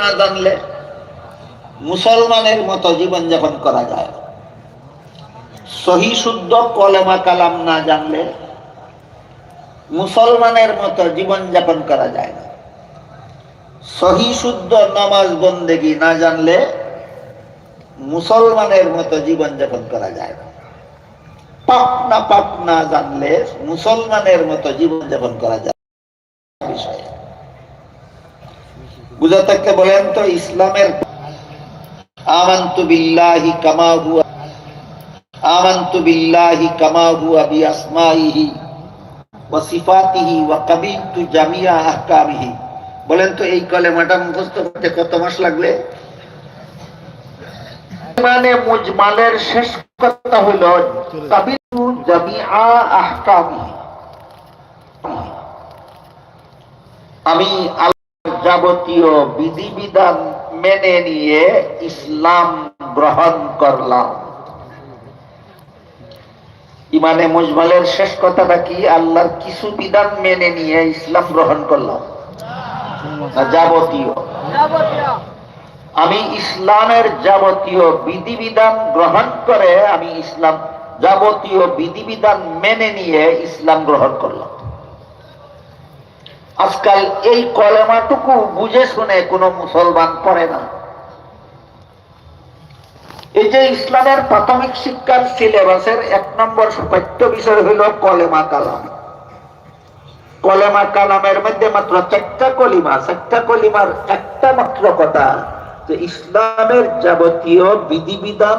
না জানলে মুসলমানের মতো জীবনযাপন করা যায়। সহি শুদ্ধ কলেমা কালাম না জানলে মুসলমানের মতো জীবনযাপন করা যায় না সহি শুদ্ধ নামাজ বন্দেগি না জানলে মুসলমানের মতো জীবনযাপন করা যায় না পাপ না পাপ না জানলে মুসলমানের মতো জীবনযাপন করা যায়। বিষয়ে বুঝা বলেন তো, ইসলামের বিল্লাহি কামা হুয়া বিল্লাহি কামা হুয়া বিআসমাইহি ওয়া সিফাতিহি ওয়া জামিয়া আহকামিহি। বলেন তো, এই কলেমাটা মুখস্থ করতে কত মাস লাগবে? মানে মুজমালের শেষ কথা হলো, কাবিলতু জামিয়া আহকামিহি। আমি যাবতীয় বিধিবিধান মেনে নিয়ে ইসলাম গ্রহণ করলাম। ইমানে মুজমালের শেষ কথাটা কি আল্লাহর কিছু বিধান মেনে নিয়ে ইসলাম গ্রহণ করলাম। যাবতীয়। আমি ইসলামের যাবতীয় বিধিবিধান গ্রহণ করে আমি ইসলাম যাবতীয় বিধিবিধান মেনে নিয়ে ইসলাম গ্রহণ করলাম। আজকাল এই কলেমাটুকু বুঝে শুনে কোনো মুসলমান পড়ে না। এই যে ইসলামের প্রাথমিক শিক্ষার সিলেবাসের এক নম্বর পাঠ্য বিষয় হইল কলেমা কালাম। কলেমা কালামের মধ্যে মাত্র চারটা কলিমা, চারটা কলিমার একটা মাত্র কথা, যে ইসলামের যাবতীয় বিধিবিধান